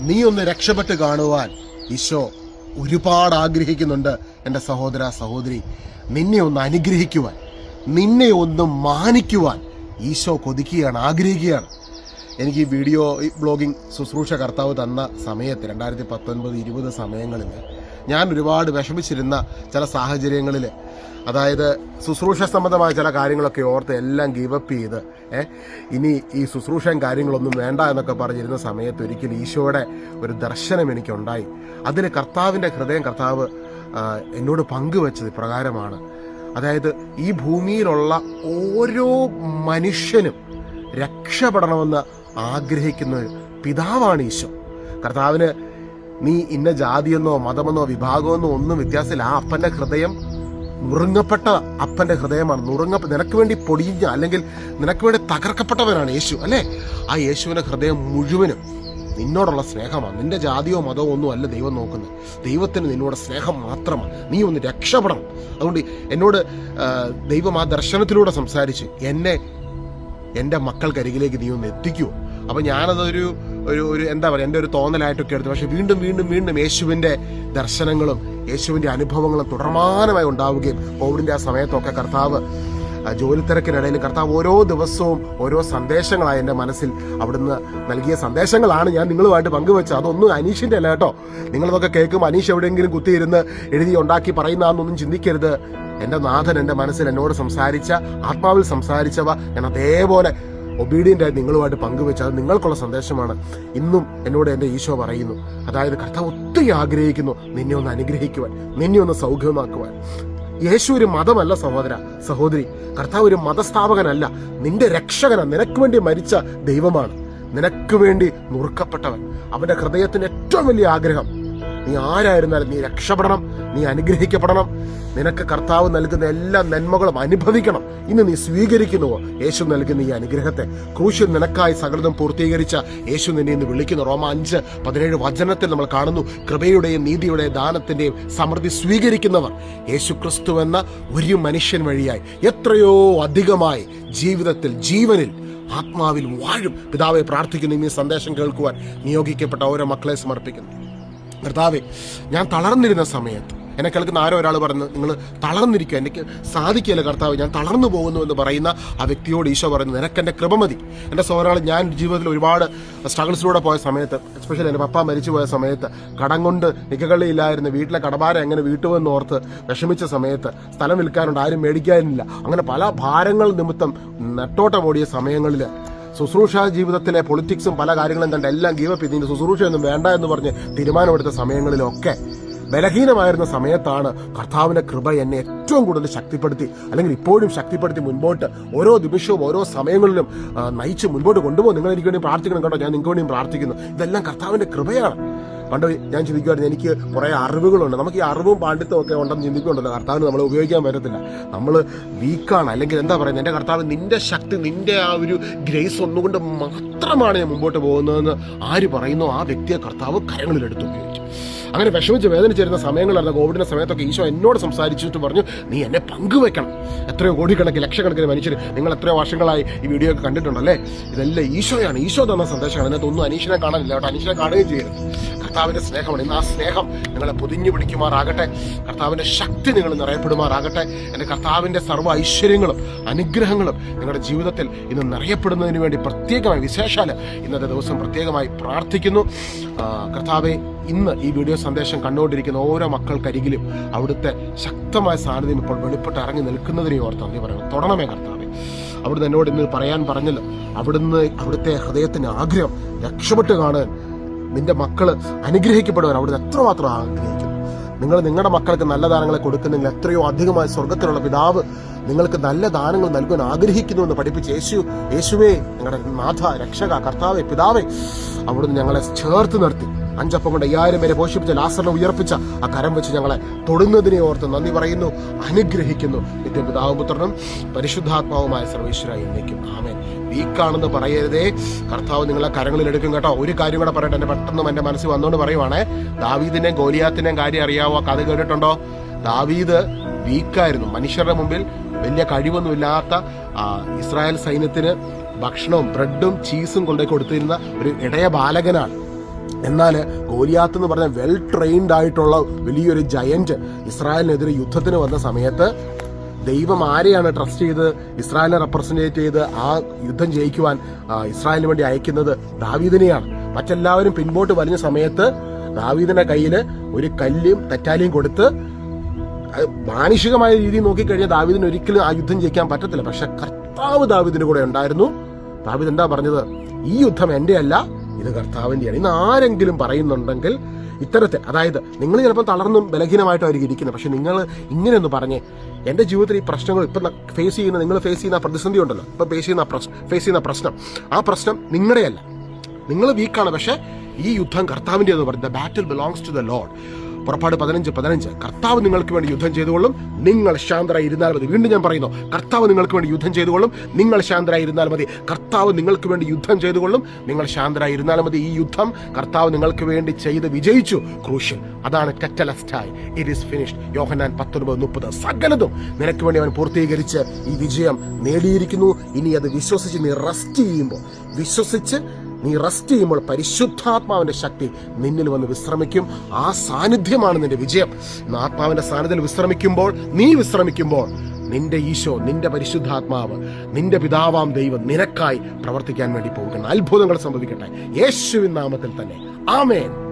നീ ഒന്ന് രക്ഷപ്പെട്ട് കാണുവാൻ ഈശോ ഒരുപാട് ആഗ്രഹിക്കുന്നുണ്ട് എന്റെ സഹോദര സഹോദരി. നിന്നെ ഒന്ന് അനുഗ്രഹിക്കുവാൻ നിന്നെ ഒന്ന് മാനിക്കുവാൻ ഈശോ കൊതിക്കുകയാണ് ആഗ്രഹിക്കുകയാണ്. എനിക്ക് ഈ വീഡിയോ ബ്ലോഗിംഗ് ശുശ്രൂഷ കർത്താവ് തന്ന സമയത്ത് രണ്ടായിരത്തി പത്തൊൻപത് ഇരുപത് സമയങ്ങളിൽ ഞാൻ ഒരുപാട് വിഷമിച്ചിരുന്ന ചില സാഹചര്യങ്ങളിൽ. അതായത് ശുശ്രൂഷ സംബന്ധമായ ചില കാര്യങ്ങളൊക്കെ ഓർത്ത് എല്ലാം ഗീവപ്പ് ചെയ്ത് ഇനി ഈ ശുശ്രൂഷയും കാര്യങ്ങളൊന്നും വേണ്ട എന്നൊക്കെ പറഞ്ഞിരുന്ന സമയത്ത് ഒരിക്കലും ഈശോയുടെ ഒരു ദർശനം എനിക്കുണ്ടായി. അതിൽ കർത്താവിന്റെ ഹൃദയം കർത്താവ് എന്നോട് പങ്കുവച്ചത് പ്രകാരമാണ് അതായത് ഈ ഭൂമിയിലുള്ള ഓരോ മനുഷ്യനും രക്ഷപ്പെടണമെന്ന് ആഗ്രഹിക്കുന്ന പിതാവാണ് ഈശോ. കർത്താവിന് നീ ഇന്ന ജാതിയെന്നോ മതമെന്നോ വിഭാഗമെന്നോ ഒന്നും വ്യത്യാസമില്ല. ആ അപ്പന്റെ ഹൃദയം നുറുങ്ങപ്പെട്ട അപ്പന്റെ ഹൃദയമാണ്. നുറുങ്ങ നിനക്ക് വേണ്ടി പൊടിഞ്ഞ അല്ലെങ്കിൽ നിനക്ക് വേണ്ടി തകർക്കപ്പെട്ടവനാണ് യേശു അല്ലേ? ആ യേശുവിന്റെ ഹൃദയം മുഴുവനും നിന്നോടുള്ള സ്നേഹമാണ്. നിന്റെ ജാതിയോ മതമോ ഒന്നും അല്ല ദൈവം നോക്കുന്നത്. ദൈവത്തിന് നിന്നോട് സ്നേഹം മാത്രമാണ്. നീ ഒന്ന് രക്ഷപ്പെടണം. അതുകൊണ്ട് എന്നോട് ദൈവം ആ ദർശനത്തിലൂടെ സംസാരിച്ച് എന്നെ എന്റെ മക്കൾക്കരികിലേക്ക് നീ ഒന്ന് എത്തിക്കുമോ അപ്പം ഞാനതൊരു ഒരു ഒരു എന്താ പറയുക എന്റെ ഒരു തോന്നലായിട്ടൊക്കെ എടുത്തു. പക്ഷേ വീണ്ടും വീണ്ടും വീണ്ടും യേശുവിന്റെ ദർശനങ്ങളും യേശുവിന്റെ അനുഭവങ്ങളും തുടർമാനമായി ഉണ്ടാവുകയും കോവിഡിന്റെ ആ സമയത്തൊക്കെ കർത്താവ് ജോലി തിരക്കിനിടയിൽ കർത്താവ് ഓരോ ദിവസവും ഓരോ സന്ദേശങ്ങളായി എന്റെ മനസ്സിൽ അവിടുന്ന് നൽകിയ സന്ദേശങ്ങളാണ് ഞാൻ നിങ്ങളുമായിട്ട് പങ്കുവെച്ചത്. അതൊന്നും അനീഷിന്റെ അല്ല കേട്ടോ. നിങ്ങളതൊക്കെ കേൾക്കുമ്പോൾ അനീഷ് എവിടെയെങ്കിലും കുത്തിയിരുന്ന് എഴുതി ഉണ്ടാക്കി പറയുന്നതാണെന്നൊന്നും ചിന്തിക്കരുത്. എന്റെ നാഥൻ എന്റെ മനസ്സിൽ എന്നോട് സംസാരിച്ച ആത്മാവിൽ സംസാരിച്ചവ ഞാൻ അതേപോലെ ഒബീഡിയന്റ് ആയി നിങ്ങളുമായിട്ട് പങ്കുവെച്ച് അത് നിങ്ങൾക്കുള്ള സന്ദേശമാണ്. ഇന്നും എന്നോട് എന്റെ ഈശോ പറയുന്നു. അതായത് കർത്താവ് ഒത്തിരി ആഗ്രഹിക്കുന്നു നിന്നെ ഒന്ന് അനുഗ്രഹിക്കുവാൻ നിന്നെ ഒന്ന് സൗഖ്യമാക്കുവാൻ. യേശു ഒരു മതമല്ല സഹോദര സഹോദരി. കർത്താവ് ഒരു മതസ്ഥാപകനല്ല. നിന്റെ രക്ഷകനാണ് നിനക്ക് വേണ്ടി മരിച്ച ദൈവമാണ്. നിനക്ക് വേണ്ടി നുറുക്കപ്പെട്ടവൻ. അവന്റെ ഹൃദയത്തിന് ഏറ്റവും വലിയ ആഗ്രഹം നീ ആരായിരുന്നാലും നീ രക്ഷപ്പെടണം നീ അനുഗ്രഹിക്കപ്പെടണം. നിനക്ക് കർത്താവ് നൽകുന്ന എല്ലാ നന്മകളും അനുഭവിക്കണം. ഇന്ന് നീ സ്വീകരിക്കുന്നുവോ? യേശു നൽകുന്ന ഈ അനുഗ്രഹത്തെ ക്രൂശിൽ നിനക്കായി സകലതും പൂർത്തീകരിച്ച യേശു നിന്നെ ഇന്ന് വിളിക്കുന്നു. റോമ അഞ്ച് പതിനേഴ് വചനത്തിൽ നമ്മൾ കാണുന്നു കൃപയുടെയും നീതിയുടെയും ദാനത്തിന്റെയും സമൃദ്ധി സ്വീകരിക്കുന്നവർ യേശു ക്രിസ്തു എന്ന ഒരു മനുഷ്യൻ വഴിയായി എത്രയോ അധികമായി ജീവിതത്തിൽ ജീവനിൽ ആത്മാവിൽ വാഴും. പിതാവെ പ്രാർത്ഥിക്കുന്നു ഇനി സന്ദേശം കേൾക്കുവാൻ നിയോഗിക്കപ്പെട്ട ഓരോ മക്കളെ സമർപ്പിക്കുന്നു. കർത്താവെ ഞാൻ തളർന്നിരുന്ന സമയത്ത് എന്നെ കേൾക്കുന്ന ആരോ ഒരാൾ പറഞ്ഞു നിങ്ങൾ തളർന്നിരിക്കുക എനിക്ക് സാധിക്കില്ല കർത്താവ് ഞാൻ തളർന്നു പോകുന്നു എന്ന് പറയുന്ന ആ വ്യക്തിയോട് ഈശോ പറയുന്നു നിനക്ക് എന്റെ കൃപ മതി. എന്റെ സോദരാൾ ഞാൻ ജീവിതത്തിൽ ഒരുപാട് സ്ട്രഗിൾസിലൂടെ പോയ സമയത്ത് എസ്പെഷ്യലി എന്റെ പപ്പ മരിച്ചു പോയ സമയത്ത് കടം കൊണ്ട് നിക്കകളിയില്ലായിരുന്നു വീട്ടിലെ കടഭാരം എങ്ങനെ വീട്ടുമെന്ന് ഓർത്ത് വിഷമിച്ച സമയത്ത് സ്ഥലം വിൽക്കാനുണ്ട് ആരും മേടിക്കാനില്ല അങ്ങനെ പല ഭാരങ്ങൾ നിമിത്തം നെട്ടോട്ടമോടിയ സമയങ്ങളിൽ ശുശ്രൂഷ ജീവിതത്തിലെ പൊളിറ്റിക്സും പല കാര്യങ്ങളും കണ്ട് എല്ലാം ഗീവപ്പ് ചെയ്ത് ഇനി ശുശ്രൂഷയൊന്നും വേണ്ട എന്ന് പറഞ്ഞ് തീരുമാനമെടുത്ത സമയങ്ങളിലൊക്കെ ബലഹീനമായിരുന്ന സമയത്താണ് കർത്താവിന്റെ കൃപ എന്നെ ഏറ്റവും കൂടുതൽ ശക്തിപ്പെടുത്തി അല്ലെങ്കിൽ ഇപ്പോഴും ശക്തിപ്പെടുത്തി മുൻപോട്ട് ഓരോ നിമിഷവും ഓരോ സമയങ്ങളിലും നയിച്ച് മുൻപോട്ട് കൊണ്ടുപോകും. നിങ്ങൾ എനിക്ക് വേണ്ടി പ്രാർത്ഥിക്കണം കേട്ടോ. ഞാൻ നിങ്ങൾക്ക് വേണ്ടിയും പ്രാർത്ഥിക്കുന്നു. ഇതെല്ലാം കർത്താവിന്റെ കൃപയാണ്. പണ്ട് ഞാൻ ചിന്തിക്കുമായിരുന്നു എനിക്ക് കുറേ അറിവുകളുണ്ട്. നമുക്ക് ഈ അറിവും പാണ്ഡിത്വം ഒക്കെ ഉണ്ടെന്ന് ചിന്തിക്കുന്നുണ്ടല്ലോ കർത്താവിന് നമ്മൾ ഉപയോഗിക്കാൻ പറ്റത്തില്ല. നമ്മൾ വീക്കാണ്. അല്ലെങ്കിൽ എന്താ പറയുന്നത്? എന്റെ കർത്താവ് നിന്റെ ശക്തി നിന്റെ ആ ഒരു ഗ്രേസ് ഒന്നുകൊണ്ട് മാത്രമാണ് ഞാൻ മുമ്പോട്ട് പോകുന്നതെന്ന് ആര് പറയുന്നു ആ വ്യക്തിയെ കർത്താവ് കരങ്ങളിലെടുത്ത് ഉപയോഗിക്കും. അങ്ങനെ വിഷമിച്ച് വേദനിച്ചിരുന്ന സമയങ്ങളായിരുന്നു. കോവിഡിന്റെ സമയത്തൊക്കെ ഈശോ എന്നോട് സംസാരിച്ചിട്ട് പറഞ്ഞു നീ എന്നെ പങ്കുവെക്കണം എത്രയോ കോടിക്കണക്കിന് ലക്ഷക്കണക്കിന് മനുഷ്യർ നിങ്ങൾ എത്രയോ വർഷങ്ങളായി ഈ വീഡിയോ ഒക്കെ കണ്ടിട്ടുണ്ടല്ലേ? ഇതെല്ലാം ഈശോയാണ്. ഈശോ തന്ന സന്ദേശമാണ്. അതിനകത്ത് ഒന്നും അനീഷിനെ കാണാനില്ല. കേട്ടോ അനീഷിനെ കാണുകയും ചെയ്യരുത്. കർത്താവിന്റെ സ്നേഹമാണ്. ഇന്ന് ആ സ്നേഹം നിങ്ങളെ പൊതിഞ്ഞു പിടിക്കുമാറാകട്ടെ. കർത്താവിന്റെ ശക്തി നിങ്ങൾ നിറയപ്പെടുമാറാകട്ടെ. എന്റെ കർത്താവിന്റെ സർവ ഐശ്വര്യങ്ങളും അനുഗ്രഹങ്ങളും നിങ്ങളുടെ ജീവിതത്തിൽ ഇന്ന് നിറയപ്പെടുന്നതിന് വേണ്ടി പ്രത്യേകമായി വിശേഷാൽ ഇന്നത്തെ ദിവസം പ്രത്യേകമായി പ്രാർത്ഥിക്കുന്നു. കർത്താവെ ഇന്ന് ഈ വീഡിയോ സന്ദേശം കണ്ടുകൊണ്ടിരിക്കുന്ന ഓരോ മക്കൾക്കരികിലും അവിടുത്തെ ശക്തമായ സാന്നിധ്യം ഇപ്പോൾ വെളിപ്പെട്ട് ഇറങ്ങി നിൽക്കുന്നതിനെ ഓർത്ത് നന്ദി പറയുന്നു. തുടണമേ കർത്താവെ. അവിടുന്ന് എന്നോട് ഇന്ന് പറയാൻ പറഞ്ഞല്ലോ അവിടുന്ന് അവിടുത്തെ ഹൃദയത്തിന് ആഗ്രഹം രക്ഷപ്പെട്ട് കാണാൻ നിന്റെ മക്കൾ അനുഗ്രഹിക്കപ്പെടുവാൻ അവിടുന്ന് എത്രമാത്രം ആഗ്രഹിക്കുന്നു. നിങ്ങൾ നിങ്ങളുടെ മക്കൾക്ക് നല്ല ദാനങ്ങളെ കൊടുക്കുന്നെങ്കിൽ എത്രയോ അധികമായ സ്വർഗത്തിലുള്ള പിതാവ് നിങ്ങൾക്ക് നല്ല ദാനങ്ങൾ നൽകുവാൻ ആഗ്രഹിക്കുന്നു എന്ന് പഠിപ്പിച്ച് യേശു യേശുവേ നിങ്ങളുടെ നാഥ രക്ഷക കർത്താവെ പിതാവേ അവിടുന്ന് ഞങ്ങളെ ചേർത്ത് നിർത്തി. അഞ്ചപ്പം കൊണ്ട് അയ്യായിരം പേരെ പോഷിപ്പിച്ച ലാസറിനെ ഉയർപ്പിച്ച ആ കരം വെച്ച് ഞങ്ങളെ തൊടുന്നതിനെ ഓർത്ത് നന്ദി പറയുന്നു അനുഗ്രഹിക്കുന്നു. നിത്യ പിതാവും പുത്രനും പരിശുദ്ധാത്മാവുമായ സർവേശ്വരായി എന്നേക്കും. ആമേൻ. വീക്കാണെന്ന് പറയരുതേ. കർത്താവ് നിങ്ങളെ കരങ്ങളിൽ എടുക്കും കേട്ടോ. ഒരു കാര്യം കൂടെ പറയട്ടെ. എന്റെ പെട്ടെന്ന് എന്റെ മനസ്സിൽ വന്നുകൊണ്ട് പറയുവാണേ. ദാവീദിനെയും ഗോലിയാത്തിന്റെയും കാര്യം അറിയാവോ? കഥ കേട്ടിട്ടുണ്ടോ? ദാവീദ് വീക്കായിരുന്നു. മനുഷ്യരുടെ മുമ്പിൽ വലിയ കഴിവൊന്നുമില്ലാത്ത ഇസ്രായേൽ സൈന്യത്തിന് ഭക്ഷണവും ബ്രെഡും ചീസും കൊണ്ടുപോയി കൊടുത്തിരുന്ന ഒരു ഇടയ ബാലകനാണ്. എന്നാൽ ഗോലിയാത്ത് എന്ന് പറഞ്ഞ വെൽ ട്രെയിൻഡ് ആയിട്ടുള്ള വലിയൊരു ജയന്റ് ഇസ്രായേലിനെതിരെ യുദ്ധത്തിന് വന്ന സമയത്ത് ദൈവം ആരെയാണ് ട്രസ്റ്റ് ചെയ്ത് ഇസ്രായേലിനെ റെപ്രസെന്റേറ്റ് ചെയ്ത് ആ യുദ്ധം ജയിക്കുവാൻ ഇസ്രായേലിന് വേണ്ടി അയക്കുന്നത് ദാവീദിനെയാണ്. മറ്റെല്ലാവരും പിൻപോട്ട് വലിഞ്ഞ സമയത്ത് ദാവീദിന്റെ കയ്യിൽ ഒരു കല്ലും തെറ്റാലിയും കൊടുത്ത് മാനുഷികമായ രീതിയിൽ നോക്കിക്കഴിഞ്ഞാൽ ദാവീദിന് ഒരിക്കലും ആ യുദ്ധം ജയിക്കാൻ പറ്റത്തില്ല. പക്ഷെ കർത്താവ് ദാവീദിന് കൂടെ ഉണ്ടായിരുന്നു. ദാവീദ് എന്താ പറഞ്ഞത്? ഈ യുദ്ധം എന്റെ അല്ല ഇത് കർത്താവിന്റെയാണ് ഇന്ന് ആരെങ്കിലും പറയുന്നുണ്ടെങ്കിൽ ഇത്തരത്തിൽ അതായത് നിങ്ങൾ ചിലപ്പോൾ തളർന്നും ബലഹീനമായിട്ടായിരിക്കും ഇരിക്കുന്നത്. പക്ഷെ നിങ്ങൾ ഇങ്ങനെയൊന്ന് പറഞ്ഞേ എന്റെ ജീവിതത്തിൽ ഈ പ്രശ്നങ്ങൾ ഇപ്പം ഫേസ് ചെയ്യുന്ന നിങ്ങൾ ഫേസ് ചെയ്യുന്ന പ്രതിസന്ധി ഉണ്ടല്ലോ. ഇപ്പം ഫേസ് ചെയ്യുന്ന പ്രശ്നം ഫേസ് ചെയ്യുന്ന പ്രശ്നം. ആ പ്രശ്നം നിങ്ങളുടെയല്ല. നിങ്ങൾ വീക്കാണ് പക്ഷേ ഈ യുദ്ധം കർത്താവിന്റെ എന്ന് പറയുന്നത് battle belongs to the lord പുറപ്പാട് പതിനഞ്ച് പതിനഞ്ച്. കർത്താവ് നിങ്ങൾക്ക് വേണ്ടി യുദ്ധം ചെയ്തുകൊള്ളും. നിങ്ങൾ ശാന്തരായി ഇരുന്നാൽ മതി. വീണ്ടും ഞാൻ പറയുന്നു കർത്താവ് നിങ്ങൾക്ക് വേണ്ടി യുദ്ധം ചെയ്തുകൊള്ളും. നിങ്ങൾ ശാന്തരായി ഇരുന്നാൽ മതി. കർത്താവ് നിങ്ങൾക്ക് വേണ്ടി യുദ്ധം ചെയ്തുകൊള്ളും. നിങ്ങൾ ശാന്തരായി ഇരുന്നാൽ മതി. ഈ യുദ്ധം കർത്താവ് നിങ്ങൾക്ക് വേണ്ടി ചെയ്ത് വിജയിച്ചു. ക്രൂഷ്യൽ അതാണ് ടെറ്റലസ്റ്റായി ഇറ്റ് ഈസ് ഫിനിഷ്ഡ് യോഹനാൻ പത്തൊൻപത് മുപ്പത്. സകലതും നിനക്ക് വേണ്ടി അവൻ പൂർത്തീകരിച്ച് ഈ വിജയം നേടിയിരിക്കുന്നു. ഇനി അത് വിശ്വസിച്ച് നീ റെസ്റ്റ് ചെയ്യുമ്പോൾ വിശ്വസിച്ച് നീ റെസ്റ്റ് ചെയ്യുമ്പോൾ പരിശുദ്ധാത്മാവിന്റെ ശക്തി നിന്നിൽ വന്ന് വിശ്രമിക്കും. ആ സാന്നിധ്യമാണ് നിന്റെ വിജയം. ആത്മാവിന്റെ സാന്നിധ്യത്തിൽ വിശ്രമിക്കുമ്പോൾ നീ വിശ്രമിക്കുമ്പോൾ നിന്റെ ഈശോ നിന്റെ പരിശുദ്ധാത്മാവ് നിന്റെ പിതാവാം ദൈവം നിനക്കായി പ്രവർത്തിക്കാൻ വേണ്ടി പോകുന്ന. അത്ഭുതങ്ങൾ സംഭവിക്കട്ടെ. യേശുവിൻ നാമത്തിൽ തന്നെ. ആമേൻ.